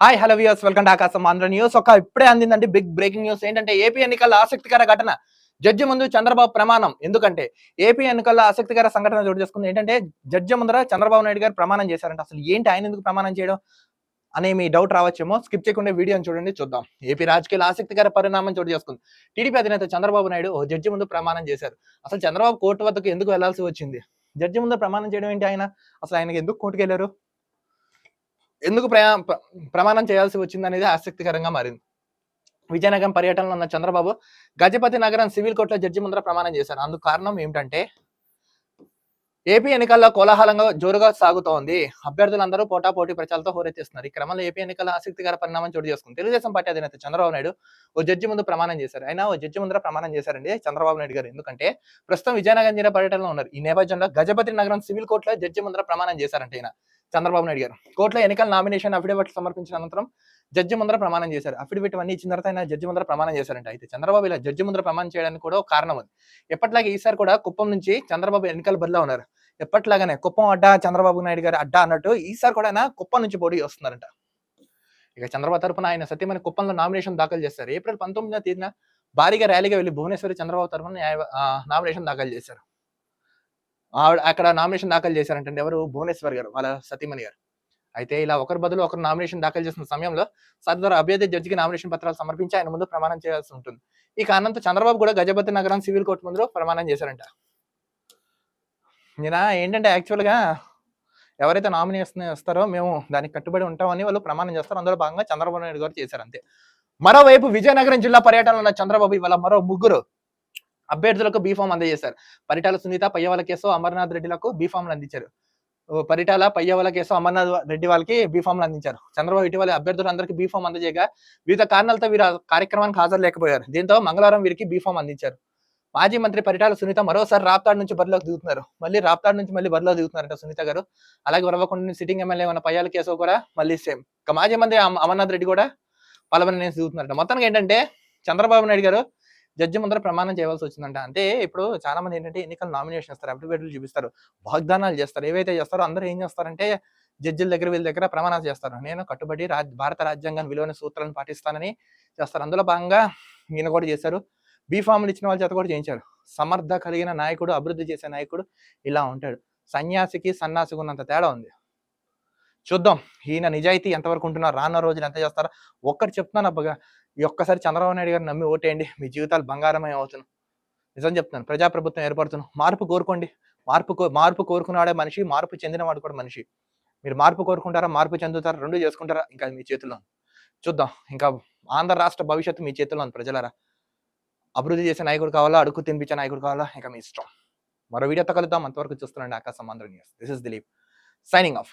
Hi hello views welcome to Akasham Andhra news ఒక ఇప్పుడే అందిందండి బిగ్ బ్రేకింగ్ న్యూస్ ఏంటంటే ఏపీ ఎన్నికల్లో ఆసక్తికర ఘటన. జడ్జి ముందు చంద్రబాబు ప్రమాణం. ఎందుకంటే ఏపీ ఎన్నికల్లో ఆసక్తికర సంఘటన చోటు చేసుకుంది. ఏంటంటే జడ్జి ముందర చంద్రబాబు నాయుడు గారు ప్రమాణం చేశారంట. అసలు ఏంటి ఆయన ఎందుకు ప్రమాణం చేయడం అనే మీ డౌట్ రావచ్చేమో స్కిప్ చేయకుండా వీడియోని చూడండి చూద్దాం. ఏపీ రాజకీయాలు ఆసక్తికర పరిణామం చోటు చేసుకుంది. టీడీపీ అధినేత చంద్రబాబు నాయుడు ఓ జడ్జి ముందు ప్రమాణం చేశారు. అసలు చంద్రబాబు కోర్టు వద్దకు ఎందుకు వెళ్ళాల్సి వచ్చింది? జడ్జి ముందు ప్రమాణం చేయడం ఏంటి ఆయన? అసలు ఆయనకి ఎందుకు కోర్టుకు వెళ్ళారు ఎందుకు ప్రయా ప్రమాణం చేయాల్సి వచ్చింది అనేది ఆసక్తికరంగా మారింది. విజయనగరం పర్యటనలో ఉన్న చంద్రబాబు గజపతి నగరం సివిల్ కోర్టులో జడ్జి ముందర ప్రమాణం చేశారు. అందుకు కారణం ఏమిటంటే ఏపీ ఎన్నికల్లో కోలాహలంగా జోరుగా సాగుతోంది. అభ్యర్థులందరూ పోటాపోటీ ప్రచారంతో హోరెత్తిస్తున్నారు. ఈ క్రమంలో ఏపీ ఎన్నికల ఆసక్తికర పరిణామం చోటు చేసుకుంది. తెలుగుదేశం పార్టీ అధినేత చంద్రబాబు నాయుడు ఓ జడ్జి ముందు ప్రమాణం చేశారు. అయినా ఓ జడ్జి ముందర ప్రమాణం చేశారండి చంద్రబాబు నాయుడు గారు. ఎందుకంటే ప్రస్తుతం విజయనగరం జిల్లా పర్యటనలో ఉన్నారు. ఈ నేపథ్యంలో గజపతి నగరం సివిల్ కోర్టులో జడ్జి ముందర ప్రమాణం చేశారంటే ఆయన చంద్రబాబు నాయుడు గారు. కోర్టులో ఎన్నికల నామినేషన్ అఫిడవిట్ సమర్పించిన అనంతరం జడ్జి ముందర ప్రమాణం చేశారు. అఫిడవిట్ అన్ని ఇచ్చిన తర్వాత ఆయన జడ్జి ముందర ప్రమాణం చేశారంట. అయితే చంద్రబాబు ఇలా జడ్జి ముందర ప్రమాణం చేయడానికి కూడా ఒక కారణం ఉంది. ఎప్పటిలాగే ఈసారి కూడా కుప్పం నుంచి చంద్రబాబు ఎన్నికల బదిలో ఉన్నారు. ఎప్పటిలాగానే కుప్పం అడ్డా చంద్రబాబు నాయుడు గారు అడ్డా అన్నట్టు ఈసారి కూడా ఆయన కుప్పం నుంచి పోటీ వస్తున్నారంట ఇక చంద్రబాబు తరఫున ఆయన సత్యమైన కుప్పంలో నామినేషన్ దాఖలు చేస్తారు ఏప్రిల్ పంతొమ్మిదో తేదీన భారీగా ర్యాలీగా వెళ్ళి భువనేశ్వరి చంద్రబాబు తరపున న్యాయ- నామినేషన్ దాఖలు చేశారు. ఆవిడ అక్కడ నామినేషన్ దాఖలు చేశారంటే ఎవరు? భువనేశ్వర్ గారు వాళ్ళ సతీమణి గారు. అయితే ఇలా ఒకరి బదులు ఒకరు నామినేషన్ దాఖలు చేసిన సమయంలో సదరు అభ్యర్థి జడ్జికి నామినేషన్ పత్రాలు సమర్పించి ఆయన ముందు ప్రమాణం చేయాల్సి ఉంటుంది. ఈ కారణంతో చంద్రబాబు కూడా గజపతి నగరం సివిల్ కోర్టు ముందు ప్రమాణం చేశారంట. నేను ఏంటంటే యాక్చువల్గా ఎవరైతే నామినేషన్ ఇస్తారో మేము దానికి కట్టుబడి ఉంటామని వాళ్ళు ప్రమాణం చేస్తారు. అందులో భాగంగా చంద్రబాబు నాయుడు గారు చేశారు అంతే. మరోవైపు విజయనగరం జిల్లా పర్యటనలో ఉన్న చంద్రబాబు ఇవాళ మరో ముగ్గురు అభ్యర్థులకు బీఫామ్ అందజేశారు. పరిటాల సునీత పయ్యవల కేసు అమర్నాథ్ రెడ్డిలకు బీఫామ్లు అందించారు. ఓ పరిటాల పయ్యవల కేసు అమర్నాథ్ రెడ్డి వాళ్ళకి బీఫామ్లు అందించారు. చంద్రబాబు ఇటీవల అభ్యర్థులందరికీ బీఫామ్ అందజేయగా వివిధ కారణాలతో వీరు కార్యక్రమానికి హాజరు లేకపోయారు దీంతో మంగళవారం వీరికి బీఫామ్ అందించారు. మాజీ మంత్రి పరిటాల సునీత మరోసారి రాప్తాడు నుంచి బరిలోకి దిగుతున్నారు. మళ్ళీ రాప్తాడు నుంచి మళ్ళీ బరిలో దిగుతున్నారంట సునీత గారు. అలాగే వరవకొండ సిట్టింగ్ ఎమ్మెల్యే ఉన్న పయ్యాల కేసు కూడా మళ్ళీ సేమ్ ఇక మాజీ మంత్రి అమర్నాథ్ రెడ్డి కూడా పాల్గొని నేను దిగుతున్నారంట. మొత్తానికి ఏంటంటే చంద్రబాబు నాయుడు గారు జడ్జి ముందర ప్రమాణం చేయవలసి వచ్చిందంట. అంటే ఇప్పుడు చాలా మంది ఏంటంటే ఎన్నికలు నామినేషన్ ఇస్తారు అఫిడవిట్లు చూపిస్తారు వాగ్దానాలు చేస్తారు. ఏవైతే చేస్తారో అందరూ ఏం చేస్తారంటే జడ్జిల దగ్గర వీళ్ళ దగ్గర ప్రమాణాలు చేస్తారు. నేను కట్టుబడి రాజ్ భారత రాజ్యాంగం విలువైన సూత్రాలను పాటిస్తానని చేస్తారు. అందులో భాగంగా ఈయన కూడా చేశారు. బీ ఫామ్లు ఇచ్చిన వాళ్ళ చేత కూడా చేయించారు. సమర్థ కలిగిన నాయకుడు అభివృద్ధి చేసే నాయకుడు ఇలా ఉంటాడు. సన్యాసికి సన్నాసికి ఉన్నంత తేడా ఉంది. చూద్దాం. ఈయన నిజాయితీ ఎంతవరకు ఉంటున్నారు రానున్న రోజులు ఎంత చేస్తారో ఒక్కటి చెప్తున్నాను అబ్బగా. ఈ ఒక్కసారి చంద్రబాబు నాయుడు గారు నమ్మి ఓటేయండి. మీ జీవితాలు బంగారమే అవుతున్నాను నిజం చెప్తున్నాను. ప్రజాప్రభుత్వం ఏర్పడుతున్నాం. మార్పు కోరుకోండి. మార్పు కో మార్పు కోరుకున్నాడే మనిషి మార్పు చెందినవాడు కూడా మనిషి. మీరు మార్పు కోరుకుంటారా మార్పు చెందుతారా రెండు చేసుకుంటారా ఇంకా మీ చేతుల్లో చూద్దాం. ఇంకా ఆంధ్ర రాష్ట్ర భవిష్యత్తు మీ చేతుల్లో ప్రజలరా. అభివృద్ధి చేసే నాయకుడు కావాలా అడుగు తినిపించే నాయకుడు కావాలా ఇంకా మీ ఇష్టం. మరో వీడియోతో కలుద్దాం. అంతవరకు చూస్తున్నాండి Akasham Andhra news. This is Dilip signing off